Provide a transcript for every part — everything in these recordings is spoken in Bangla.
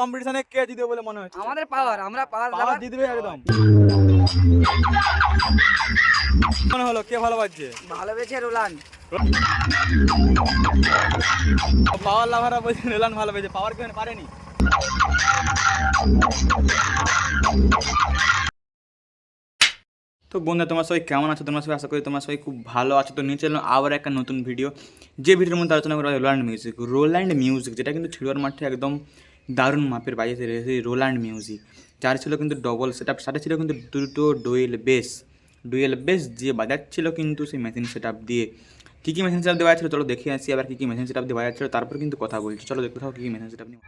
কম্পিটিশনে কে জিতবে বলে মনে হচ্ছে? আমাদের পাওয়ার আমরা পাওয়ার পাওয়ার জিতবে একদম। মনে হলো কে ভালো বাজছে ভালোবেসে রোলান। পাওয়ার লাভাররা বলছে রেলান ভালো পেয়েছে পাওয়ার কেউ পারেনি? তো বন্ধু তোমার সবাই কেমন আছো? তোমার সবাই আশা করি তোমার সবাই খুব ভালো আছো। তো নিয়ে চলো আবার একটা নতুন ভিডিও যে ভিডিওর মধ্যে আলোচনা করা হয় রোল্যান্ড মিউজিক রোল্যান্ড মিউজিক যেটা কিন্তু ছিলোর মাঠে একদম দারুণ মাপের বাজিয়েছে রে সেই রোল্যান্ড মিউজিক যার ছিল কিন্তু ডবল সেট আপ সাথে ছিল কিন্তু দুটো ডুয়েল বেস ডুয়েল বেস যে বাজাচ্ছিল কিন্তু সেই মেশিন সেট আপ দিয়ে। কী কী মেশিন সেট আপ দেওয়া ছিল চলো দেখে আসি আবার কী কী মেশিন সেট আপ দিয়ে বাজাচ্ছিল তারপর কিন্তু কথা বলছি। চলো দেখতে থাকো কী কী মেশিন সেট আপ নিয়ে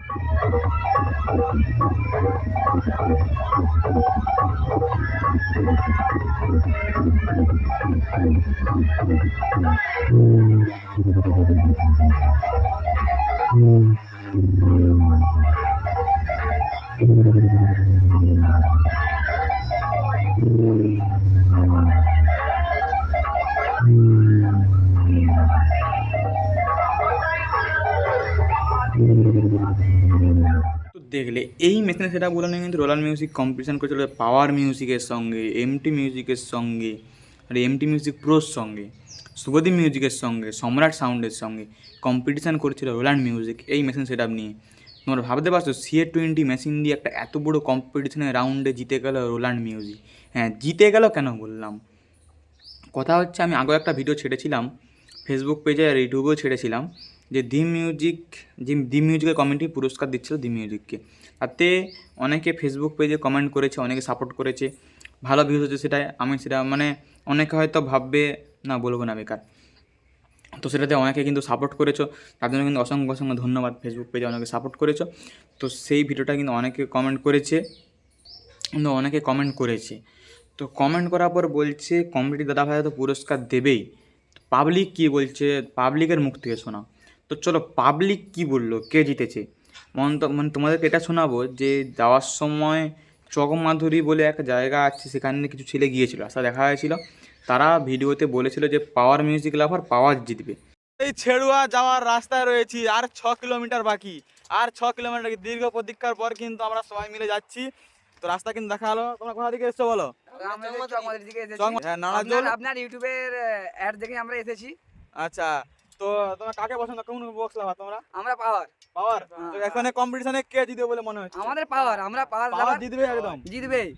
তো দেখলে, এই মেশিন সেট আপগুলো নিয়ে কিন্তু রোলার মিউজিক কম্পিটিশন করেছিল পাওয়ার মিউজিকের সঙ্গে এমটি মিউজিকের সঙ্গে, আর এমটি মিউজিক প্রোর সঙ্গে শুভদীপ মিউজিকের সঙ্গে সম্রাট সাউন্ডের সঙ্গে কম্পিটিশান করেছিল রোলান্ড মিউজিক এই মেশিন সেট নিয়ে। তোমরা ভাবতে পারছ সিএ টোয়েন্টি মেশিন দিয়ে একটা এত বড় কম্পিটিশনের রাউন্ডে জিতে গেল রোলান্ড মিউজিক হ্যাঁ জিতে গেল কেন বললাম? কথা হচ্ছে, আমি আগেও একটা ভিডিও ছেড়েছিলাম ফেসবুক পেজে আর ইউটিউবেও ছেড়েছিলাম, যে দি মিউজিক যে দি মিউজিকের কমিটি পুরস্কার দিচ্ছিল দি মিউজিককে তাতে অনেকে ফেসবুক পেজে কমেন্ট করেছে, অনেকে সাপোর্ট করেছে, ভালো ভিউজ হচ্ছে সেটাই। আমি সেটা মানে অনেকে হয়তো ভাববে, না বলব না, বেকার। তো সেটাতে অনেকে কিন্তু সাপোর্ট করেছ, তার জন্য কিন্তু অসংখ্য অসংখ্য ধন্যবাদ ফেসবুক পেজে অনেকে সাপোর্ট করেছ। তো সেই ভিডিওটা কিন্তু অনেকে কমেন্ট করেছে, কিন্তু অনেকে কমেন্ট করেছে। তো কমেন্ট করার পর বলছে কমিটি দাদা ভাই তো পুরস্কার দেবেই। পাবলিক কি বলছে? পাবলিকের মুখ থেকে শোনা তো চলো পাবলিক কি বলল? কে জিতেছে? মন মানে তোমাদেরকে এটা শোনাবো যে যাওয়ার সময় চকমাধুরী বলে একটা জায়গা আছে, সেখানে কিছু ছেলে গিয়েছিল আসা দেখা হয়েছিল। তারা ভিডিওতে বলেছিল যে পাওয়ার মিউজিক লাভার পাওয়ার জিতবে। এই ছেড়ুয়া যাওয়ার রাস্তায় রয়েছি আর ছ কিলোমিটার বাকি। আর ছ কিলোমিটার দীর্ঘ প্রতীক্ষার পর কিন্তু আমরা সবাই মিলে যাচ্ছি। তো রাস্তা কিন্তু দেখা হলো। তোমরা কোথা থেকে এসছো বলো? দিকে এসেছি। চক- হ্যাঁ। আপনার- ইউটিউবের অ্যাড দেখে আমরা এসেছি। আচ্ছা তো তোমরা কাকে পছন্দ? কোন বক্স লাভার তোমরা? আমরা পাওয়ার। পাওয়ার? হ্যাঁ। তো এখানে কম্পিটিশনে কে জিতবে বলে মনে হচ্ছে? আমাদের পাওয়ার আমরা পাওয়ার পাওয়ার জিতবে একদম। জিতবে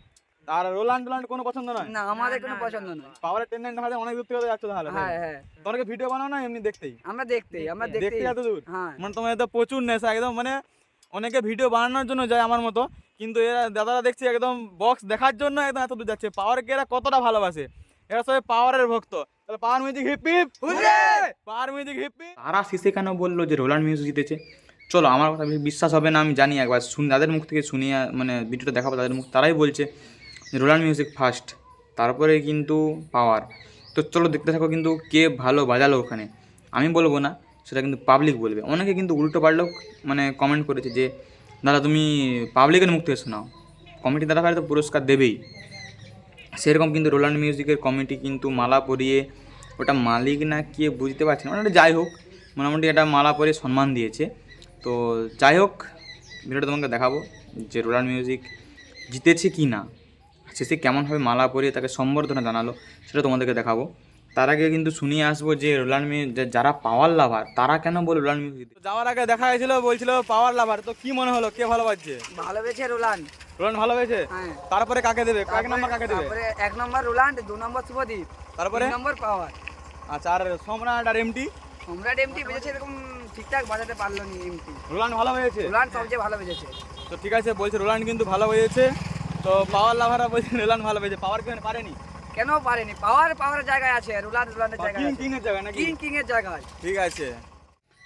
আর রোলান্ড টোলান্ড কোনো পছন্দ নয়? না আমাদের কোনো পছন্দ নয়। পাওয়ারের টেন্ডেন্ট দেখা যায় অনেক দূর থেকে যাচ্ছ তাহলে হ্যাঁ হ্যাঁ। তোমরা কি ভিডিও বানাও না এমনি দেখতেই। আমরা দেখতেই আমরা দেখতেই দেখতে এত দূর? হ্যাঁ। মানে তোমার তো প্রচুর নেশা একদম মানে অনেকে ভিডিও বানানোর জন্য যায় আমার মতো কিন্তু এরা দাদারা দেখছি একদম বক্স দেখার জন্য একদম এত দূর যাচ্ছে। পাওয়ারকে এরা কতটা ভালোবাসে? এরা সবাই পাওয়ারের ভক্ত। তাহলে power music hip hip power music hip hip তারা শেষে কেন বলল যে রোলান্ড মিউজিক জিতেছে? চলো আমার কথা বিশ্বাস হবে না আমি জানি একবার। শুন যাদের মুখ থেকে শুনিয়ে মানে ভিডিওটা দেখাবো তাদের মুখ তারাই বলছে। রোলান্ড মিউজিক ফার্স্ট তারপরে কিন্তু পাওয়ার তো চলো দেখতে থাকো কিন্তু কে ভালো বাজালো ওখানে। আমি বলব না, সেটা কিন্তু পাবলিক বলবে। অনেকে কিন্তু উল্টো পাল্টাও মানে কমেন্ট করেছে যে, দাদা, তুমি পাবলিকের মুখ থেকে শোনাও কমিটি দাদা ভাই তো পুরস্কার দেবেই। সেরকম কিন্তু রোলান্ড মিউজিকের কমিটি কিন্তু মালা পরিয়ে ওটা মালিক না কে বুঝতে পারছি না। ওটা যাই হোক, মোটামুটি এটা মালা পরিয়ে সম্মান দিয়েছে। তো যাই হোক, ভিডিওটা তোমাকে দেখাবো যে রোলান্ড মিউজিক জিতেছে কি না শেষে কেমনভাবে মালা পরিয়ে তাকে সম্বর্ধনা জানালো সেটা তোমাদেরকে দেখাবো। তার আগে কিন্তু শুনিয়ে আসব যে যে যারা পাওয়ার লাভার তারা কেন বলে রোলান্ড মিউজিক যাওয়ার আগে দেখা হয়েছিল বলছিল পাওয়ার লাভার তো কি মনে হলো? কে ভালো বাজছে ভালোবেসে রোলান। রোলান্ড ভালো হয়েছে হ্যাঁ। তারপরে কাকে দেবে? কয়েক নম্বর কাকে দেবে? এক নম্বর রোলান্ড দু নম্বর শুভদীপ তারপরে? নম্বর পাওয়ার। আচ্ছা আর সম্রাট আর এমটি সম্রাট এমটি বেজেছে এরকম ঠিকঠাক বাজাতে পারল নি এমটি রোলান্ড ভালো হয়েছে? রোলান্ড সবচেয়ে ভালো বেজেছে তো ঠিক আছে বলছে রোলান্ড কিন্তু ভালো হয়েছে। তো পাওয়ার লাভাররা বলছে রোলান্ড ভালো হয়েছে পাওয়ার কেন পারেনি? কেন পারেনি? পাওয়ার পাওয়ার জায়গায় আছে রোলান্ড রোলান্ডের জায়গায় কিং কিং এর জায়গা নাকি? কিং কিং এর জায়গায় ঠিক আছে।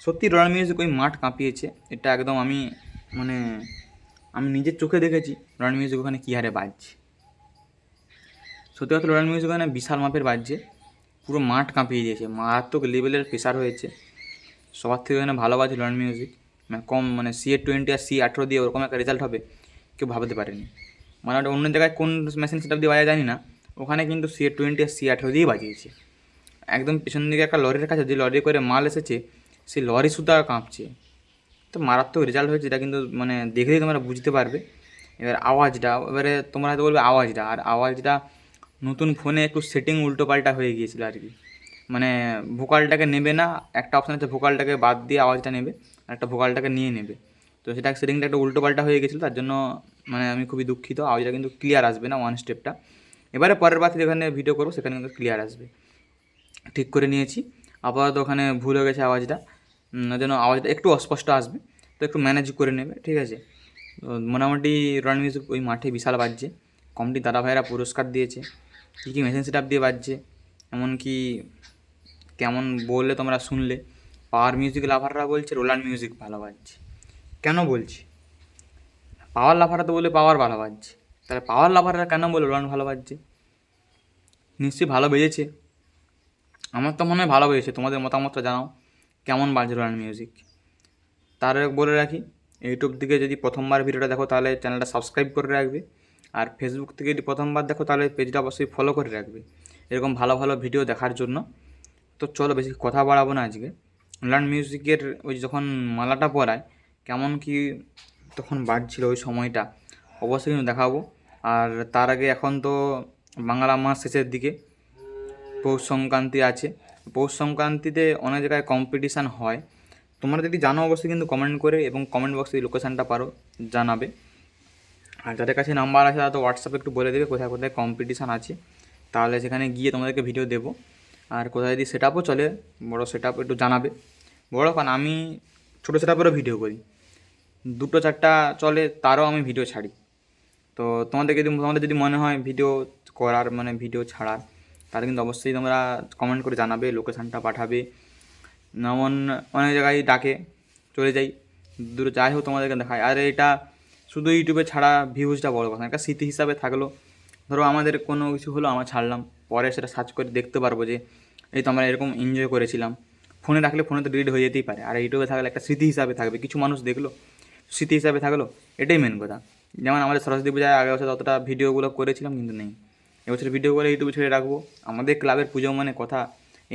সত্যি রোলান্ড মিউজিক ওই মাঠ কাঁপিয়েছে এটা একদম আমি মানে আমি নিজের চোখে দেখেছি রোলান্ড মিউজিক ওখানে কী হারে বাজছে। সত্যি কথা রোলান্ড মিউজিক ওখানে বিশাল মাপের বাজছে পুরো মাঠ কাঁপিয়ে দিয়েছে মারাত্মক লেভেলের প্রেশার হয়েছে। সবার থেকে ওখানে ভালো বাজছে রোলান্ড মিউজিক মানে কম মানে সি এ টোয়েন্টি আর সি আঠেরো দিয়ে ওরকম একটা রেজাল্ট হবে কেউ ভাবতে পারেনি। মানে ওটা অন্য জায়গায় কোন মেশিন সেটা দিয়ে বাজা জানি না। ওখানে কিন্তু সি টোয়েন্টি আর সি আঠেরো দিয়েই বাজিয়েছে। একদম পেছন দিকে একটা লরির কাছে যে লরি করে মাল এসেছে, সেই লরি সুতা কাঁপছে। তো মারাত্মক রেজাল্ট হয়েছে, এটা কিন্তু মানে দেখলেই তোমরা বুঝতে পারবে। এবার আওয়াজটা, এবারে তোমরা হয়তো বলবে আওয়াজটা, আর আওয়াজটা নতুন ফোনে একটু সেটিং উল্টোপাল্টা হয়ে গিয়েছিল আর কি। মানে ভোকালটাকে নেবে না, একটা অপশান আছে ভোকালটাকে বাদ দিয়ে আওয়াজটা নেবে, আর একটা ভোকালটাকে নিয়ে নেবে। তো সেটা সেটিংটা একটু উল্টোপাল্টা হয়ে গেছিল, তার জন্য মানে আমি খুবই দুঃখিত। আওয়াজটা কিন্তু ক্লিয়ার আসবে না ওয়ান স্টেপটা এবারে পরের বার যেখানে ভিডিও করব, সেখানে কিন্তু ক্লিয়ার আসবে। ঠিক করে নিয়েছি। আপাতত ওখানে ভুল হয়ে গেছে আওয়াজটা। ওই আওয়াজটা একটু অস্পষ্ট আসবে। তো একটু ম্যানেজ করে নেবে, ঠিক আছে? মোটামুটি রয়্যাল মিউজিক ওই মাঠে বিশাল বাজছে। কমিটি দাদা ভাইরা পুরস্কার দিয়েছে। কী কী মেশিন সেট দিয়ে বাজছে? এমনকি কেমন বললে তোমরা শুনলে? পাওয়ার মিউজিক লাভাররা বলছে রোলার মিউজিক ভালো বাজছে। কেন বলছি? পাওয়ার লাভাররা তো বলে পাওয়ার ভালো বাজছে। তাহলে পাওয়ার লাভাররা কেন বলে রান ভালো বাজছে? নিশ্চয়ই ভালো বেজেছে। আমার তো মনে হয় ভালো বেজেছে। তোমাদের মতামতটা জানাও। কেমন বাজছে রান মিউজিক? তার বলে রাখি, ইউটিউব থেকে যদি প্রথমবার ভিডিওটা দেখো, তাহলে চ্যানেলটা সাবস্ক্রাইব করে রাখবে। আর ফেসবুক থেকে যদি প্রথমবার দেখো, তাহলে পেজটা অবশ্যই ফলো করে রাখবে। এরকম ভালো ভালো ভিডিও দেখার জন্য। তো চলো বেশি কথা বাড়াবো না আজকে। লার্ন মিউজিকের ওই যখন মালাটা পরায় কেমন কি তখন বাড়ছিল ওই সময়টা, অবশ্যই কিন্তু দেখাবো। আর তার আগে এখন তো বাংলা মাস শেষের দিকে, পৌষ সংক্রান্তি আছে। পৌষ সংক্রান্তিতে অনেক জায়গায় কম্পিটিশান হয়। তোমরা যদি জানো অবশ্যই কিন্তু কমেন্ট করে এবং কমেন্ট বক্সে লোকেশানটা পারো, জানাবে। আর যাদের কাছে নাম্বার আছে তারা তো হোয়াটসঅ্যাপে একটু বলে দেবে কোথায় কোথায় কম্পিটিশান আছে। তাহলে সেখানে গিয়ে তোমাদেরকে ভিডিও দেবো। আর কোথায় যদি সেট চলে, বড়ো সেট একটু জানাবে। বড় কারণ আমি ছোটো সেট ভিডিও করি। দুটো চারটা চলে, তারও আমি ভিডিও ছাড়ি। তো তোমাদেরকে যদি, তোমাদের যদি মনে হয় ভিডিও করার মানে ভিডিও ছাড়ার, তাহলে কিন্তু অবশ্যই তোমরা কমেন্ট করে জানাবে লোকেশানটা পাঠাবে। যেমন অনেক জায়গায় ডাকে, চলে যাই। দূরে, যাই হোক তোমাদেরকে দেখায়। আর এটা শুধু ইউটিউবে ছাড়া ভিউজটা বড় কথা একটা স্মৃতি হিসাবে থাকল। ধরো আমাদের কোনো কিছু হলো, আমরা ছাড়লাম। পরে সেটা সার্চ করে দেখতে পারব যে, এই তো আমরা এরকম এনজয় করেছিলাম। ফোনে রাখলে ফোনে তো ডিলিট হয়ে যেতেই পারে। আর ইউটিউবে থাকলে একটা স্মৃতি হিসাবে থাকবে। কিছু মানুষ দেখল স্মৃতি হিসাবে থাকল, এটাই মেন কথা। যেমন আমাদের সরস্বতী পূজায় আগের বছর ততটা ভিডিওগুলো করেছিলাম, কিন্তু নেই। এবছর ভিডিও করে ইউটিউবে ছেড়ে রাখব। আমাদের ক্লাবের পুজো মানে কথা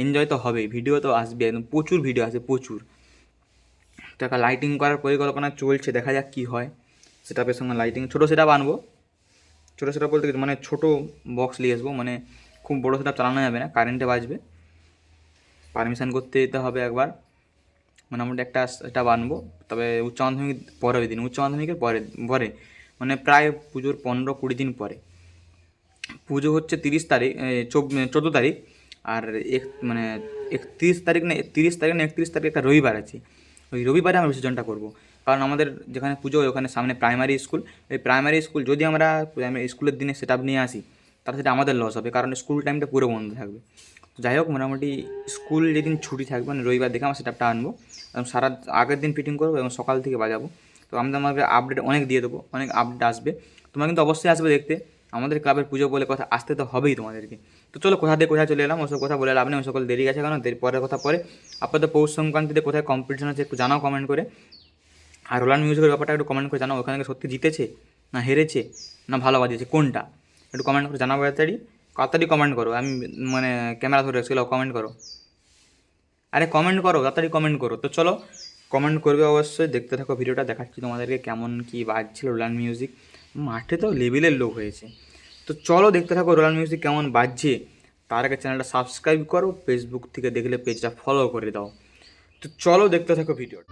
এনজয় তো হবেই ভিডিও তো আসবে একদম, প্রচুর ভিডিও আসবে প্রচুর। তো একটা লাইটিং করার পরিকল্পনা চলছে, দেখা যাক কী হয়। সেটাপের সঙ্গে লাইটিং ছোটো সেটাপ আনব। ছোটো সেটাপ বলতে মানে ছোটো বক্স নিয়ে আসব মানে খুব বড়ো সেটাপ চালানো যাবে না কারেন্টে বাজবে। পারমিশন করতে যেতে হবে একবার। মোটামুটি একটা সেটা বানবো। তবে উচ্চ মাধ্যমিক পরের দিন, উচ্চ মাধ্যমিকের পরে পরে মানে প্রায় পুজোর পনেরো কুড়ি দিন পরে। পুজো হচ্ছে তিরিশ তারিখ চোদ্দ তারিখ, আর এক মানে একত্রিশ তারিখ না, তিরিশ তারিখ না একত্রিশ তারিখ একটা রবিবার আছে। ওই রবিবারে আমরা বিসর্জনটা করব। কারণ আমাদের যেখানে পুজো ওখানে সামনে প্রাইমারি স্কুল। এই প্রাইমারি স্কুল, যদি আমরা প্রাইমারি স্কুলের দিনে সেট নিয়ে আসি, তাহলে সেটা আমাদের লস হবে, কারণ স্কুল টাইমটা পুরো বন্ধ থাকবে। যাই হোক, মোটামুটি স্কুল যেদিন ছুটি থাকবে মানে রবিবার দেখে আমার সেটআপটা আনব। এবং সারা আগের দিন ফিটিং করব এবং সকাল থেকে বাজাবো। তো আমরা আমাকে আপডেট অনেক দিয়ে দেবো, অনেক আপডেট আসবে। তোমরা কিন্তু অবশ্যই আসবে দেখতে। আমাদের ক্লাবের পুজো বলে কথা আসতে তো হবেই তোমাদেরকে। তো চলো, কোথা দিয়ে কোথায় চলে এলাম, ওসব কথা বলে লাভ নেই সকল দেরি গেছে কেন পরের কথা পরে। আপাতত পৌষ সংক্রান্তিতে কোথায় কম্পিটিশন আছে একটু জানাও কমেন্ট করে। আর রোলান মিউজিকের ব্যাপারটা একটু কমেন্ট করে জানাও, ওখানে সত্যি জিতেছে না হেরেছে না ভালো বাজিয়েছে, কোনটা? একটু কমেন্ট করে জানাব তাড়াতাড়ি তাড়াতাড়ি কমেন্ট করো, আমি মানে ক্যামেরা ধরে রাখছিল কমেন্ট করো। আরে কমেন্ট করো, তাড়াতাড়ি কমেন্ট করো। তো চলো কমেন্ট করবে অবশ্যই, দেখতে থাকো ভিডিওটা, দেখাচ্ছি তোমাদেরকে কেমন কী বাজছিল রোল্যান্ড মিউজিক মাঠে তো লেভেলের লোক হয়েছে। তো চলো, দেখতে থাকো রোল্যান্ড মিউজিক কেমন বাজছে। তার আগে চ্যানেলটা সাবস্ক্রাইব করো ফেসবুক থেকে দেখলে পেজটা ফলো করে দাও। তো চলো, দেখতে থাকো ভিডিওটা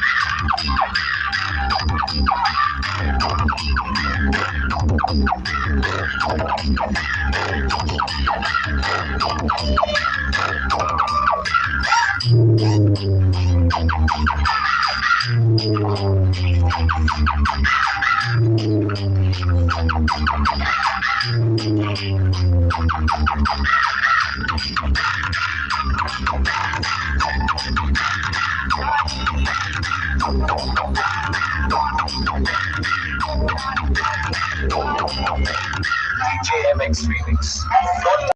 GMX Remix.